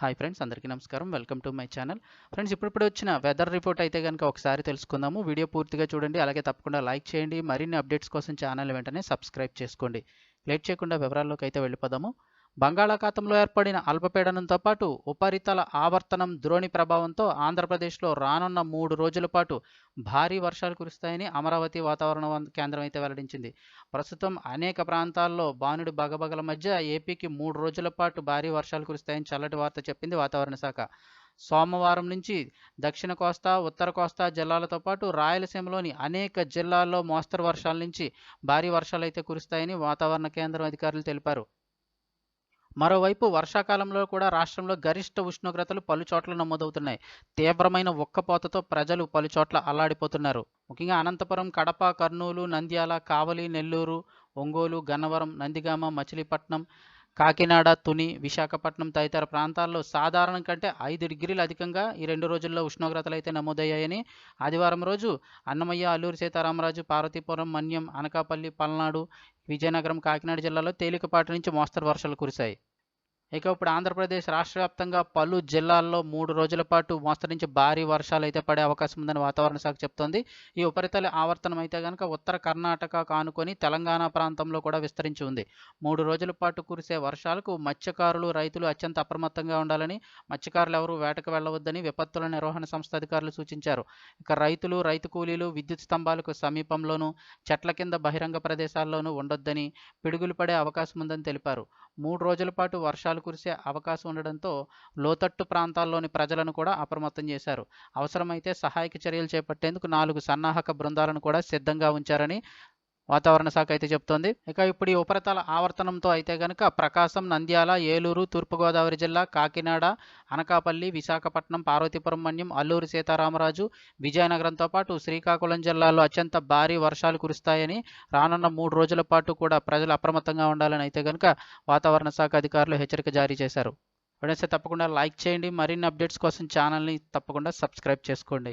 Hi friends అందరికీ నమస్కారం. Welcome to my channel. Friends ఇప్పుడిప్పుడు వచ్చిన వెదర్ రిపోర్ట్ అయితే కనుక ఒకసారి తెలుసుకుందాము. వీడియో పూర్తిగా చూడండి అలాగే తప్పకుండా లైక్ చేయండి. మరిన్ని అప్డేట్స్ కోసం ఛానల్ వెంటనే సబ్స్క్రైబ్ చేసుకోండి. లేట్ చేయకుండా వివరాల్లోకి అయితే వెళ్ళిపోదాము. బంగాళాఖాతంలో ఏర్పడిన అల్పపీడనంతో పాటు ఉపరితల ఆవర్తనం ద్రోణి ప్రభావంతో ఆంధ్రప్రదేశ్లో రానున్న మూడు రోజుల పాటు భారీ వర్షాలు కురుస్తాయని అమరావతి వాతావరణ కేంద్రం అయితే వెల్లడించింది. ప్రస్తుతం అనేక ప్రాంతాల్లో బానుడి బగబగల మధ్య ఏపీకి మూడు రోజుల పాటు భారీ వర్షాలు కురుస్తాయని చల్లటి వార్త చెప్పింది వాతావరణ శాఖ. సోమవారం నుంచి దక్షిణ కోస్తా ఉత్తర కోస్తా జిల్లాలతో పాటు రాయలసీమలోని అనేక జిల్లాల్లో మోస్తరు వర్షాల నుంచి భారీ వర్షాలు అయితే కురుస్తాయని వాతావరణ కేంద్రం అధికారులు తెలిపారు. మరోవైపు వర్షాకాలంలో కూడా రాష్ట్రంలో గరిష్ట ఉష్ణోగ్రతలు పలు చోట్ల నమోదవుతున్నాయి. తీవ్రమైన ఉక్కపోతతో ప్రజలు పలు చోట్ల అల్లాడిపోతున్నారు. ముఖ్యంగా అనంతపురం కడప కర్నూలు నంద్యాల కావలి నెల్లూరు ఒంగోలు గన్నవరం నందిగామ మచిలీపట్నం కాకినాడ తుని విశాఖపట్నం తదితర ప్రాంతాల్లో సాధారణం కంటే ఐదు డిగ్రీలు అధికంగా ఈ రెండు రోజుల్లో ఉష్ణోగ్రతలు అయితే నమోదయ్యాయని. ఆదివారం రోజు అన్నమయ్య అల్లూరి సీతారామరాజు పార్వతీపురం మన్యం అనకాపల్లి పల్నాడు విజయనగరం కాకినాడ జిల్లాలో తేలికపాటి నుంచి మోస్తరు వర్షాలు కురిశాయి. ఇక ఇప్పుడు ఆంధ్రప్రదేశ్ రాష్ట్ర వ్యాప్తంగా పలు జిల్లాల్లో మూడు రోజుల పాటు మోస్తరు నుంచి భారీ వర్షాలు అయితే పడే అవకాశం ఉందని వాతావరణ శాఖ చెప్తోంది. ఈ ఉపరితల ఆవర్తనం అయితే కనుక ఉత్తర కర్ణాటక కానుకొని తెలంగాణ ప్రాంతంలో కూడా విస్తరించి ఉంది. మూడు రోజుల పాటు కురిసే వర్షాలకు మత్స్యకారులు రైతులు అత్యంత అప్రమత్తంగా ఉండాలని మత్స్యకారులు ఎవరూ వేటకు వెళ్ళవద్దని విపత్తుల నిర్వహణ సంస్థ అధికారులు సూచించారు. ఇక రైతులు రైతు కూలీలు విద్యుత్ స్తంభాలకు సమీపంలోనూ చెట్ల కింద బహిరంగ ప్రదేశాల్లోనూ ఉండొద్దని పిడుగులు పడే అవకాశం ఉందని తెలిపారు. మూడు రోజుల పాటు వర్షాలు కురిసే అవకాశం ఉండడంతో లోతట్టు ప్రాంతాల్లోని ప్రజలను కూడా అప్రమత్తం చేశారు. అవసరమైతే సహాయక చర్యలు చేపట్టేందుకు నాలుగు సన్నాహక బృందాలను కూడా సిద్ధంగా ఉంచారని వాతావరణ శాఖ అయితే చెప్తోంది. ఇక ఇప్పుడు ఈ ఉపరితల ఆవర్తనంతో అయితే కనుక ప్రకాశం నంద్యాల ఏలూరు తూర్పుగోదావరి జిల్లా కాకినాడ అనకాపల్లి విశాఖపట్నం పార్వతీపురం మన్యం అల్లూరి సీతారామరాజు విజయనగరంతో పాటు శ్రీకాకుళం జిల్లాలో అత్యంత భారీ వర్షాలు కురుస్తాయని రానున్న మూడు రోజుల పాటు కూడా ప్రజలు అప్రమత్తంగా ఉండాలని అయితే కనుక వాతావరణ శాఖ అధికారులు హెచ్చరిక జారీ చేశారు. వెంటనే తప్పకుండా లైక్ చేయండి. మరిన్ని అప్డేట్స్ కోసం ఛానల్ని తప్పకుండా సబ్స్క్రైబ్ చేసుకోండి.